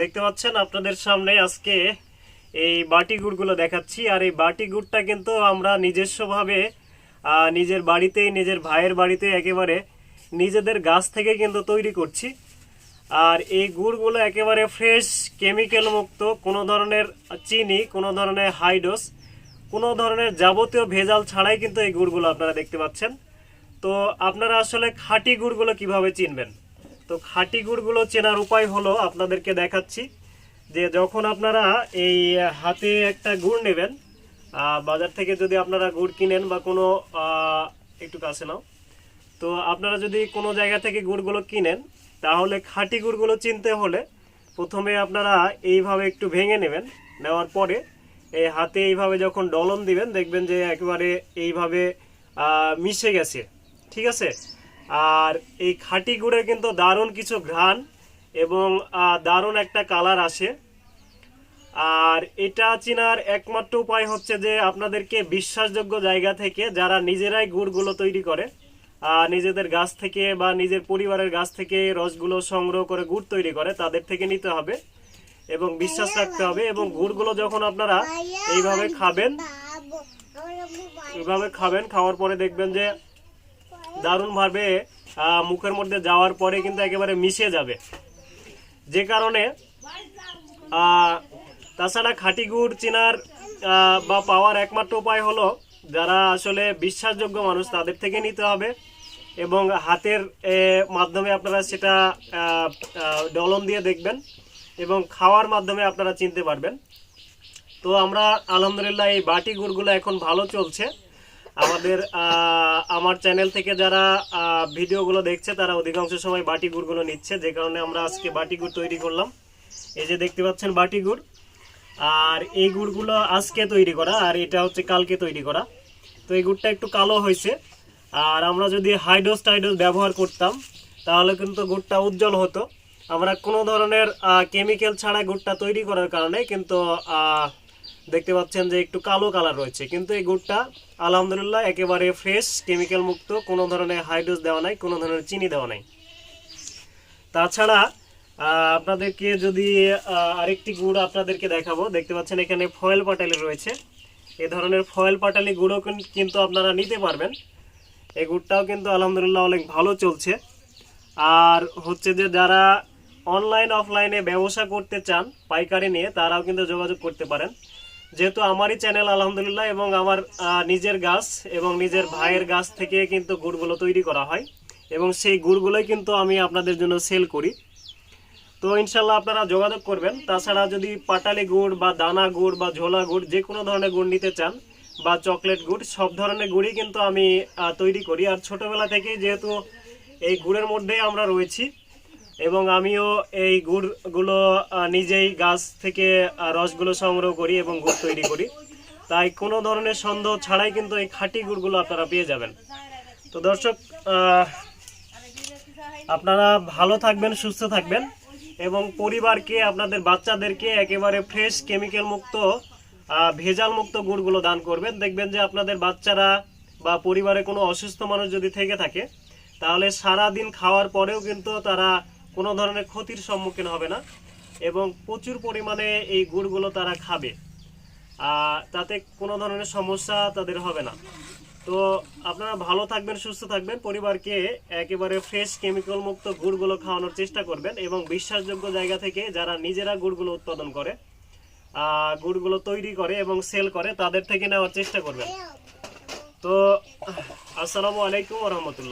দেখতে পাচ্ছেন আপনাদের সামনে আজকে এই বাটি গুড়গুলো দেখাচ্ছি। আর এই বাটি গুড়টা কিন্তু আমরা নিজস্বভাবে নিজের বাড়িতেই, নিজের ভাইয়ের বাড়িতে একেবারে নিজেদের গাছ থেকে কিন্তু তৈরি করছি। আর এই গুড়গুলো একেবারে ফ্রেশ, কেমিক্যাল মুক্ত, কোনো ধরনের চিনি, কোনো ধরনের হাইডোস কোনো ধরনের যাবতীয় ভেজাল ছাড়াই কিন্তু এই গুড়গুলো আপনারা দেখতে পাচ্ছেন। তো আপনারা আসলে খাঁটি গুড়গুলো কীভাবে চিনবেন? তো খাঁটি গুড়গুলো চেনার উপায় হলো আপনাদেরকে দেখাচ্ছি যে যখন আপনারা এই হাতে একটা গুড় নেবেন বাজার থেকে যদি আপনারা গুড় কিনেন বা কোনো একটু কাছে নাও, তো আপনারা যদি কোনো জায়গা থেকে গুড়গুলো কিনেন, তাহলে খাঁটি গুড়গুলো চিনতে হলে প্রথমে আপনারা এইভাবে একটু ভেঙে নেবেন। নেওয়ার পরে এই হাতে এইভাবে যখন ডলন দিবেন, দেখবেন যে একেবারে এইভাবে মিশে গেছে। ঠিক আছে? আর এই খাঁটি গুড়ের কিন্তু দারুণ কিছু ঘ্রাণ এবং দারুণ একটা কালার আসে। আর এটা চেনার একমাত্র উপায় হচ্ছে যে আপনাদেরকে বিশ্বাসযোগ্য জায়গা থেকে যারা নিজেরাই গুড়গুলো তৈরি করে নিজেদের গাছ থেকে বা নিজের পরিবারের গাছ থেকে রসগুলো সংগ্রহ করে গুড় তৈরি করে, তাদের থেকে নিতে হবে এবং বিশ্বাস রাখতে হবে এবং গুড়গুলো যখন আপনারা এইভাবে খাবেন এইভাবে খাবেন, খাওয়ার পরে দেখবেন যে দারুণভাবে মুখের মধ্যে যাওয়ার পরে কিন্তু একেবারে মিশে যাবে। যে কারণে তাছাড়া খাঁটি গুড় চেনার বা পাওয়ার একমাত্র উপায় হলো যারা আসলে বিশ্বাসযোগ্য মানুষ তাদের থেকে নিতে হবে এবং হাতের মাধ্যমে আপনারা সেটা ডলন দিয়ে দেখবেন এবং খাওয়ার মাধ্যমে আপনারা চিনতে পারবেন। তো আমরা আলহামদুলিল্লাহ এই বাটি গুড়গুলো এখন ভালো চলছে। আমাদের আমার চ্যানেল থেকে যারা ভিডিওগুলো দেখছে, তারা অধিকাংশ সময় বাটি গুড়গুলো নিচ্ছে। যে কারণে আমরা আজকে বাটি গুড় তৈরি করলাম। এই যে দেখতে পাচ্ছেন বাটি গুড়। আর এই গুড়গুলো আজকে তৈরি করা, আর এটা হচ্ছে কালকে তৈরি করা। তো এই গুড়টা একটু কালো হয়েছে। আর আমরা যদি হাইডোস টাইডোস ব্যবহার করতাম, তাহলে কিন্তু গুড়টা উজ্জ্বল হতো। আমরা কোনো ধরনের কেমিক্যাল ছাড়া গুড়টা তৈরি করার কারণে কিন্তু দেখতে পাচ্ছেন যে একটু কালো কালার রয়েছে, কিন্তু এই গুড়টা আলহামদুলিল্লাহ একেবারে ফ্রেশ কেমিক্যাল মুক্ত, কোনো ধরনের হাইড্রোজ দেওয়া নাই, কোনো ধরনের চিনি দেওয়া নাই। তাছাড়া আপনাদেরকে যদি আরেকটি গুড় আপনাদেরকে দেখাবো, দেখতে পাচ্ছেন এখানে ফয়েল পাটালি রয়েছে। এ ধরনের ফয়েল পাটালি গুঁড়ো কিন্তু আপনারা নিতে পারবেন। এই গুড়টাও কিন্তু আলহামদুলিল্লাহ অনেক ভালো চলছে। আর হচ্ছে যে যারা অনলাইন অফলাইনে ব্যবসা করতে চান, পাইকারি নিয়ে, তারাও কিন্তু যোগাযোগ করতে পারেন। যেহেতু আমারই চ্যানেল আলহামদুলিল্লাহ, এবং আমার নিজের গাছ এবং নিজের ভাইয়ের গাছ থেকে কিন্তু গুড়গুলো তৈরি করা হয়। এবং সেই গুড়গুলোই কিন্তু আমি আপনাদের জন্য সেল করি। তো ইনশাল্লাহ আপনারা যোগাযোগ করবেন। তাছাড়া যদি পাটালি গুড় বা দানা গুড় বা ঝোলা গুড়, যে কোনো ধরনের গুড় নিতে চান, বা চকলেট গুড়, সব ধরনের গুড়ই কিন্তু আমি তৈরি করি। আর ছোটবেলা থেকেই যেহেতু এই গুড়ের মধ্যেই আমরা রয়েছি এবং আমিও এই গুড়গুলো নিজেই গাছ থেকে রসগুলো সংগ্রহ করি এবং গুড় তৈরি করি। তাই কোনো ধরনের সন্দেহ ছাড়াই কিন্তু এই খাঁটি গুড়গুলো আপনারা পেয়ে যাবেন। তো দর্শক আপনারা ভালো থাকবেন, সুস্থ থাকবেন এবং পরিবারকে, আপনাদের বাচ্চাদেরকে একেবারে ফ্রেশ কেমিক্যাল মুক্ত ভেজাল মুক্ত গুড়গুলো দান করবেন। দেখবেন যে আপনাদের বাচ্চারা বা পরিবারে কোনো অসুস্থ মানুষ যদি থেকে থাকে, তাহলে সারা দিন খাওয়ার পরেও কিন্তু তারা কোনো ধরনের ক্ষতির সম্মুখীন হবে না এবং প্রচুর পরিমাণে এই গুড়গুলো তারা খাবে। তাতে কোনো ধরনের সমস্যা তাদের হবে না। তো আপনারা ভালো থাকবেন, সুস্থ থাকবেন, পরিবারকে একেবারে ফ্রেশ কেমিক্যাল মুক্ত গুড়গুলো খাওয়ানোর চেষ্টা করবেন এবং বিশ্বাসযোগ্য জায়গা থেকে যারা নিজেরা গুড়গুলো উৎপাদন করে গুড়গুলো তৈরি করে এবং সেল করে, তাদের থেকে নেওয়ার চেষ্টা করবেন। তো, আসসালামু আলাইকুম রহমতুল্লাহ।